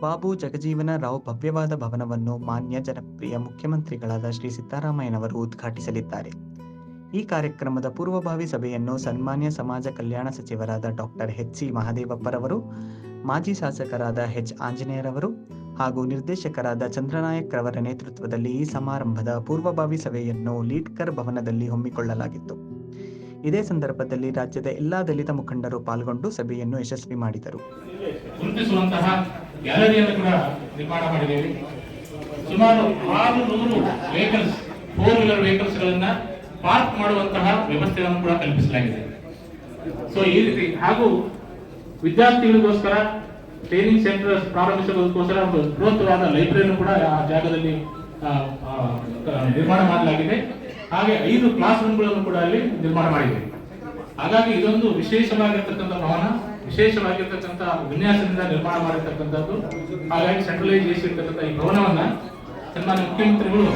ಬಾಬು ಜಗಜೀವನ ರಾವ್ ಭವ್ಯವಾದ ಭವನವನ್ನು ಮಾನ್ಯ ಜನಪ್ರಿಯ ಮುಖ್ಯಮಂತ್ರಿಗಳಾದ ಶ್ರೀ ಸಿದ್ದರಾಮಯ್ಯನವರು ಉದ್ಘಾಟಿಸಲಿದ್ದಾರೆ. ಈ ಕಾರ್ಯಕ್ರಮದ ಪೂರ್ವಭಾವಿ ಸಭೆಯನ್ನು ಸನ್ಮಾನ್ಯ ಸಮಾಜ ಕಲ್ಯಾಣ ಸಚಿವರಾದ ಡಾಕ್ಟರ್ ಎಚ್ ಸಿ ಮಹದೇವಪ್ಪರವರು, ಮಾಜಿ ಶಾಸಕರಾದ ಎಚ್ ಆಂಜನೇಯರವರು ಹಾಗೂ ನಿರ್ದೇಶಕರಾದ ಚಂದ್ರನಾಯಕ್ ರವರ ನೇತೃತ್ವದಲ್ಲಿ ಈ ಸಮಾರಂಭದ ಪೂರ್ವಭಾವಿ ಸಭೆಯನ್ನು ಲೀಡ್ಕರ್ ಭವನದಲ್ಲಿ ಹಮ್ಮಿಕೊಳ್ಳಲಾಗಿತ್ತು. ಇದೇ ಸಂದರ್ಭದಲ್ಲಿ ರಾಜ್ಯದ ಎಲ್ಲಾ ದಲಿತ ಮುಖಂಡರು ಪಾಲ್ಗೊಂಡು ಸಭೆಯನ್ನು ಯಶಸ್ವಿ ಮಾಡಿದರು. ಗ್ಯಾಲರಿಯನ್ನು ಕೂಡ ನಿರ್ಮಾಣ ಮಾಡಿದ್ದೇವೆ. ಸುಮಾರು ಆರು ನೂರು ವೆಹಿಕಲ್ಸ್ ಫೋರ್ ವೀಲರ್ ವೆಹಿಕಲ್ಸ್ ಗಳನ್ನ ಪಾರ್ಕ್ ಮಾಡುವಂತಹ ವ್ಯವಸ್ಥೆಯನ್ನು ಕೂಡ ಕಲ್ಪಿಸಲಾಗಿದೆ. ಸೊ ಈ ರೀತಿ ಹಾಗೂ ವಿದ್ಯಾರ್ಥಿಗಳಿಗೋಸ್ಕರ ಟ್ರೈನಿಂಗ್ ಸೆಂಟರ್ ಪ್ರಾರಂಭಿಸೋದಕ್ಕೋಸ್ಕರ ಒಂದು ಬೃಹತ್ವಾದ ಲೈಬ್ರರಿಯನ್ನು ಕೂಡ ಆ ಜಾಗದಲ್ಲಿ ನಿರ್ಮಾಣ ಮಾಡಲಾಗಿದೆ. ಹಾಗೆ ಐದು ಕ್ಲಾಸ್ ರೂಮ್ಗಳನ್ನು ಕೂಡ ಅಲ್ಲಿ ನಿರ್ಮಾಣ ಮಾಡಿದೆ. ಹಾಗಾಗಿ ಇದೊಂದು ವಿಶೇಷವಾಗಿರ್ತಕ್ಕಂಥ ಭವನ. ವಿಶೇಷವಾಗಿರ್ತಕ್ಕಂಥ ವಿನ್ಯಾಸದಿಂದ ನಿರ್ಮಾಣ ಮಾಡಿರ್ತಕ್ಕಂಥದ್ದು. ಹಾಗಾಗಿ ಸೆಂಟ್ರಲೈಸ್ ಈ ಭವನವನ್ನ ಸನ್ಮಾನ್ಯ ಮುಖ್ಯಮಂತ್ರಿಗಳು